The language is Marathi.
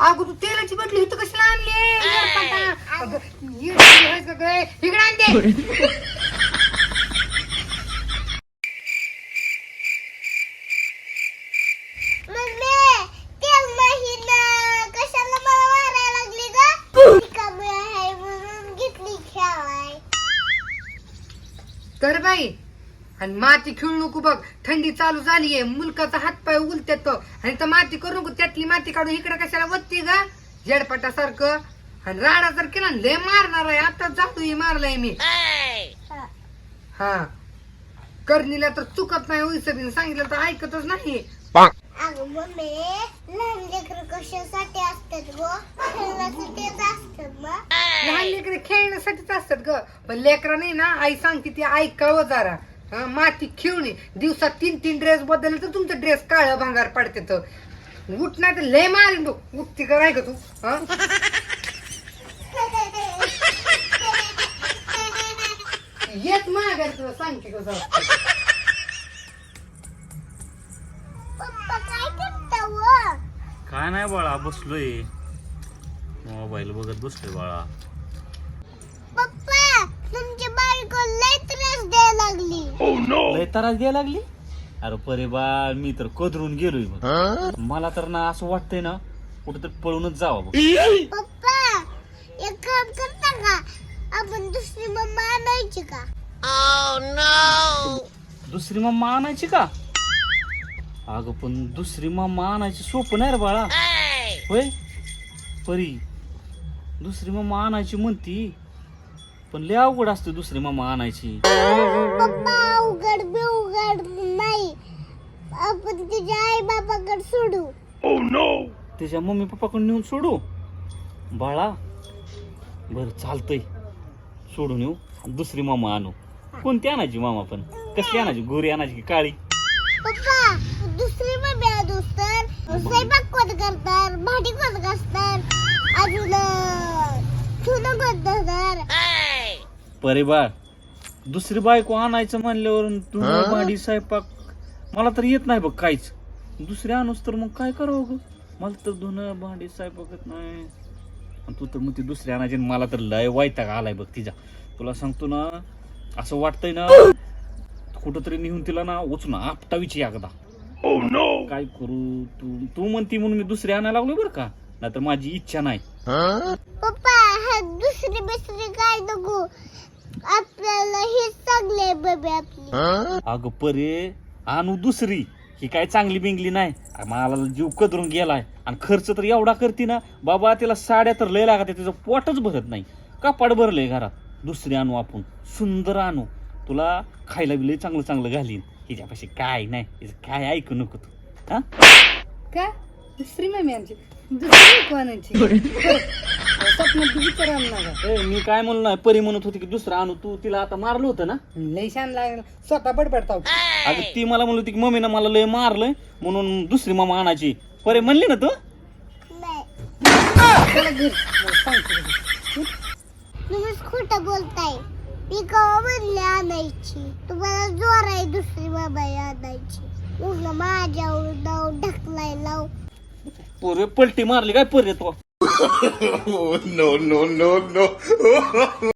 अगं तू तेलाची बटली इथं कशाला आणली? इकडं आण ते. मम्मी तेल नाही ना कशाला मला मारायला लागली ग? रिकामी आहे म्हणून घेतली खेळाय तर बाई. आणि माती खेळू नको बघ. थंडी चालू झालीये. मुलकाचा हातपाय उलत्यात आणि तर माती करू नको. त्यातली माती काढून इकडे कशाला वत्ती ग? जेडपाटासारखं आणि राडा जर केला ना, लय मारणार आहे. आता जातो हे मारलाय मी. हा. कर्णीला तर चुकत नाही उईसबीन सांगितलं तर ऐकतच नाही. अगं मम्मी लहान लेकर कशासाठी असतात ग? खेळण्यासाठीच असतात मग लहान लेकरे खेळण्यासाठीच असतात ग. पण लेकरा नाही ना आई सांगते ती ऐकावं जरा. हा, माती खेळून ये. दिवसात तीन तीन ड्रेस बदलले तर तुमचं ड्रेस काळ भांगार पडते तर उठ नाही तर लय मारेन तू उठती का नाही का तू हा? येत माघार तुला सांगते कसं. पप्पा काय करता व काय नाही बाळा बसलोय मोबाईल बघत बसलोय बाळा बायको लय त्रास द्यायला लागली लय त्रास द्यायला लागली? अरे परे बाळ मी तर कदरून गेलोय बघ. मला तर ना असं वाटतंय ना कुठेतरी पळूनच जावं बघ. पप्पा एक काम करता का? आपण दुसरी मम्मा आणायची का? दुसरी मम्मा आणायची का? अगं पण दुसरी मम्मा आणायची सोपं नाही रे बाळा. होय? परी दुसरी मम्मा आणायची म्हणती. पण लय अवघड असते दुसरी मम्मा आणायची. पप्पा अवघड बिवघड नाही. आपण तुझ्या आई बाबाकडे सोडू त्याच्या मम्मी पप्पाकडे नेऊन सोडू. बाळा बर चालतंय. सोडून येऊ आणि दुसरी मामा आणू. कोणती आणायची मामा पण? कसली आणायची? गोरी आणायची की काळी? पप्पा दुसरी मम्मी आणूस तर स्वयंपाक कोण करतात भांडी कोण घासतात अजून चुना कोण धरणार? परे बाळ दुसरी बायको आणायचं म्हणल्यावर तुझं भांडी स्वयंपाक मला तर येत नाही बघ काहीच. दुसरी आणूस तर मग काय करावं ग? मला तर धुणं भांडी स्वयंपाकच नाही. आणि तू तर मग ती दुसरी आणायची आणि मला तर लय वायताग आलाय बघ तिच्या तुला सांगतो ना असं वाटतंय ना कुठंतरी नेऊन तिला ना उचून आपटावीची एकदा. काय करू तू? तू म्हणती म्हणून मी दुसरी आणायला लागलो बरं का? नाहीतर माझी इच्छा नाही. पप्पा हा दुसरी बिसरी हेच चांगले बेबी आपली. अगं परे आणू दुसरी. ही काय चांगली बिंगली नाही. मला जीव कदरून गेलाय. आणि खर्च तर एवढा करते ना बाबा तिला साड्या तर लय लागत तिचं पोटच भरत नाही. कपाट भरलंय घरात. दुसरी आणू आपण. सुंदर आणू. तुला खायला बी लय चांगलं चांगलं घालीन. हिच्यापाशी काय नाही. हिचं काय ऐकू नको तू. हा? का? दुसरी मॅमी आमची. दुसरी कोणाची स्वप्नात तू विचार आणला का ए, मी काय म्हणलो नाही परी म्हणत होती की दुसरं आणू तू तिला आता मारलं होतं ना? लय छान लागला. स्वतः बडबडताव अगं ती मला म्हणली होती की मम्मीनं मला लय मारलंय म्हणून दुसरी मामा आणायची. परे म्हणली ना तू? सांगते कसं. तुम्हीच खोटं बोलताय. मी कवा म्हणले आणायची? तुम्हाला जोर आहे दुसरी बाबाई आणायची. उग माझ्यावर नाव ढकलाय लाव. पोरे पलटी मारली काय परे तो? Oh, no, no, no, no.